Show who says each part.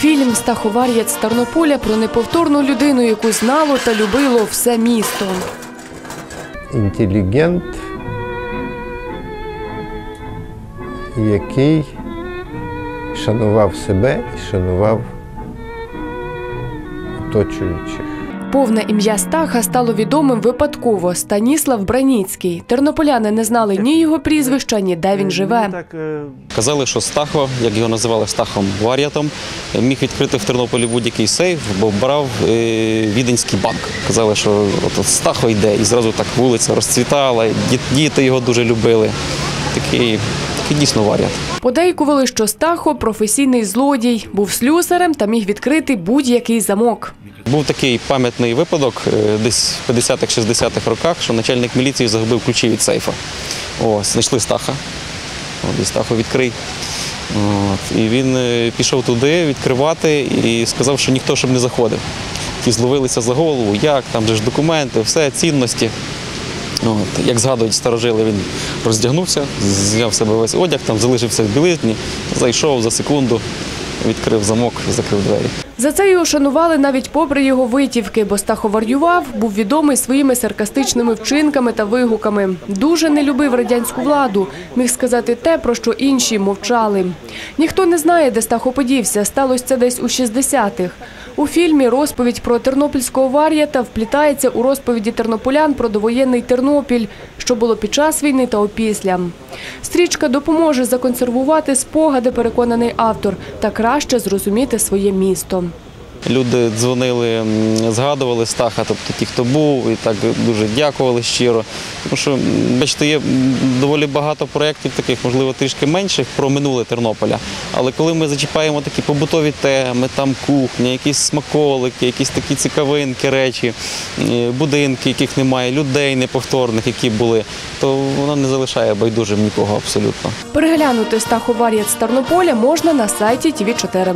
Speaker 1: Фільм Стаховар'єць з Тернополя про неповторну людину, яку знало та любило все місто.
Speaker 2: інтелігент, який шанував себе і шанував оточуючих.
Speaker 1: Повне ім'я Стаха стало відомим випадково. Станіслав Браніцький. Тернополяни не знали ні його прізвища, ні де він живе.
Speaker 3: Казали, що Стахо, як його називали Стахом Вар'ятом, міг відкрити в Тернополі будь-який сейф, бо брав е, Віденський банк. Казали, що от Стахо йде, і зразу так вулиця розцвітала, діти його дуже любили. Такий, такий дійсно вар'ят.
Speaker 1: Подейкували, що Стахо професійний злодій, був слюсарем та міг відкрити будь-який замок.
Speaker 3: Був такий пам'ятний випадок е, десь в 50-х, 60-х роках, що начальник міліції загубив ключі від сейфа. Ось, знайшли Стаха. От, Стахо відкрий. От, і він е, пішов туди відкривати і сказав, що ніхто щоб не заходив. Ті зловилися за голову, як, там же ж документи, все, цінності. От, як згадують старожили, він роздягнувся, зняв себе весь одяг, там залишився в білизні, зайшов за секунду, відкрив замок і закрив двері.
Speaker 1: За це його шанували навіть попри його витівки, бо Стахо варював, був відомий своїми саркастичними вчинками та вигуками. Дуже не любив радянську владу, міг сказати те, про що інші мовчали. Ніхто не знає, де Стахо подівся. Сталося це десь у 60-х. У фільмі розповідь про тернопільського вар'ята вплітається у розповіді тернополян про довоєнний Тернопіль, що було під час війни та опісля. Стрічка допоможе законсервувати спогади, переконаний автор, та краще зрозуміти своє місто.
Speaker 3: Люди дзвонили, згадували Стаха, тобто ті, хто був, і так дуже дякували щиро. Тому що, бачите, є доволі багато проєктів таких, можливо, трішки менших про минуле Тернополя. Але коли ми зачіпаємо такі побутові теми, там кухня, якісь смаколики, якісь такі цікавинки, речі, будинки, яких немає, людей неповторних, які були, то воно не залишає байдужим нікого абсолютно.
Speaker 1: Переглянути Стахо Вар'ят з Тернополя можна на сайті ТВ 4